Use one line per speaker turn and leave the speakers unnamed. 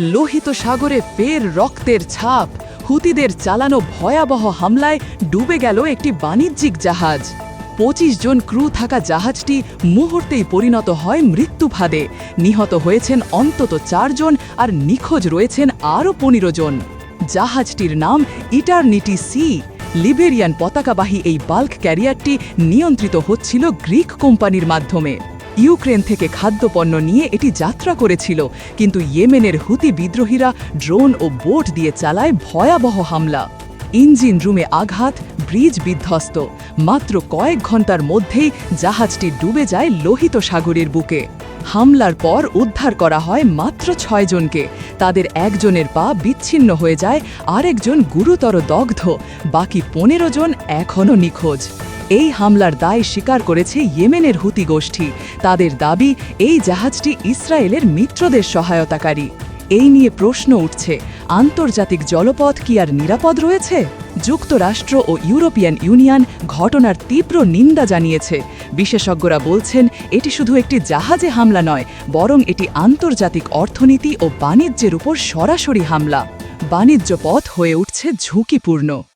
লোহিত সাগরে ফের রক্তের ছাপ, হুতিদের চালানো ভয়াবহ হামলায় ডুবে গেল একটি বাণিজ্যিক জাহাজ। পঁচিশ জন ক্রু থাকা জাহাজটি মুহূর্তেই পরিণত হয় মৃত্যুফাদে নিহত হয়েছেন অন্তত চারজন আর নিখোঁজ রয়েছেন আরও পনেরো জন। জাহাজটির নাম ইটারনিটি সি। লিবেরিয়ান পতাকাবাহী এই বাল্ক ক্যারিয়ারটি নিয়ন্ত্রিত হচ্ছিল গ্রিক কোম্পানির মাধ্যমে। ইউক্রেন থেকে খাদ্যপণ্য নিয়ে এটি যাত্রা করেছিল, কিন্তু ইয়েমেনের হুতি বিদ্রোহীরা ড্রোন ও বোট দিয়ে চালায় ভয়াবহ হামলা। ইঞ্জিন রুমে আঘাত, ব্রিজ বিধ্বস্ত। মাত্র কয়েক ঘণ্টার মধ্যেই জাহাজটি ডুবে যায় লোহিত সাগরের বুকে। হামলার পর উদ্ধার করা হয় মাত্র ছয়জনকে তাদের একজনের পা বিচ্ছিন্ন হয়ে যায়, আরেকজন গুরুতর দগ্ধ। বাকি পনেরো জন এখনও নিখোঁজ। এই হামলার দায় স্বীকার করেছে ইয়েমেনের হুতি গোষ্ঠী। তাদের দাবি, এই জাহাজটি ইসরায়েলের মিত্রদের সহায়তাকারী। এই নিয়ে প্রশ্ন উঠছে, আন্তর্জাতিক জলপথ কি আর নিরাপদ রয়েছে? যুক্তরাষ্ট্র ও ইউরোপিয়ান ইউনিয়ন ঘটনার তীব্র নিন্দা জানিয়েছে। বিশেষজ্ঞরা বলছেন, এটি শুধু একটি জাহাজে হামলা নয়, বরং এটি আন্তর্জাতিক অর্থনীতি ও বাণিজ্যের উপর সরাসরি হামলা। বাণিজ্য পথ হয়ে উঠছে ঝুঁকিপূর্ণ।